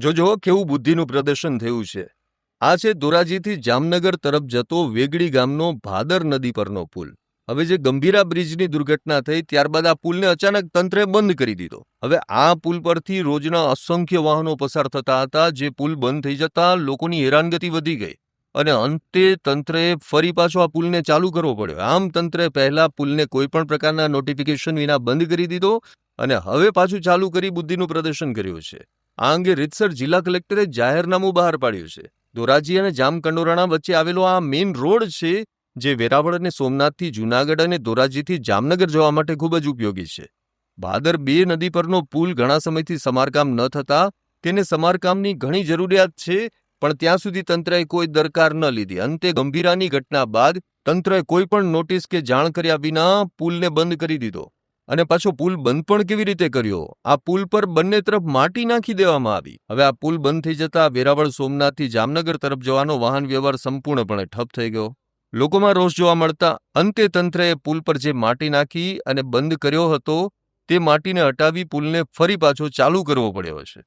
જોજો કેવું બુદ્ધિનું પ્રદર્શન થયું છે. આ છે ધોરાજીથી જામનગર તરફ જતો વેગડી ગામનો ભાદર નદી પરનો પુલ. હવે જે ગંભીરા બ્રિજની દુર્ઘટના થઈ ત્યારબાદ આ પુલને અચાનક તંત્રે બંધ કરી દીધો. હવે આ પુલ પરથી રોજના અસંખ્ય વાહનો પસાર થતા હતા, જે પુલ બંધ થઈ જતા લોકોની હેરાનગતિ વધી ગઈ. અને અંતે તંત્રે ફરી પાછો આ પુલને ચાલુ કરવો પડ્યો. આમ તંત્રે પહેલા પુલને કોઈ પણ પ્રકારના નોટિફિકેશન વિના બંધ કરી દીધો અને હવે પાછું ચાલુ કરી બુદ્ધિનું પ્રદર્શન કર્યું છે. આ અંગે રીતસર જિલ્લા કલેક્ટરે જાહેરનામું બહાર પાડ્યું છે. ધોરાજી અને જામકંડોરણા વચ્ચે આવેલો આ મેઇન રોડ છે, જે વેરાવળ અને સોમનાથથી જૂનાગઢ અને ધોરાજીથી જામનગર જવા માટે ખૂબ જ ઉપયોગી છે. ભાદર બે નદી પરનો પુલ ઘણા સમયથી સમારકામ ન થતા, તેને સમારકામની ઘણી જરૂરિયાત છે, પણ ત્યાં સુધી તંત્રએ કોઈ દરકાર ન લીધી. અંતે ગંભીરાની ઘટના બાદ તંત્રએ કોઈ પણ નોટિસ કે જાણ કર્યા વિના પુલને બંધ કરી દીધો. અને પાછો પુલ બંધ પણ કેવી રીતે કર્યો? આ પુલ પર બંને તરફ માટી નાખી દેવામાં આવી. હવે આ પુલ બંધ થઈ જતા વેરાવળ સોમનાથથી જામનગર તરફ જવાનો વાહન વ્યવહાર સંપૂર્ણપણે ઠપ થઈ ગયો. લોકોમાં રોષ જોવા મળતા અંતે તંત્રએ પુલ પર જે માટી નાખી અને બંધ કર્યો હતો, તે માટીને હટાવી પુલને ફરી પાછો ચાલુ કરવો પડ્યો છે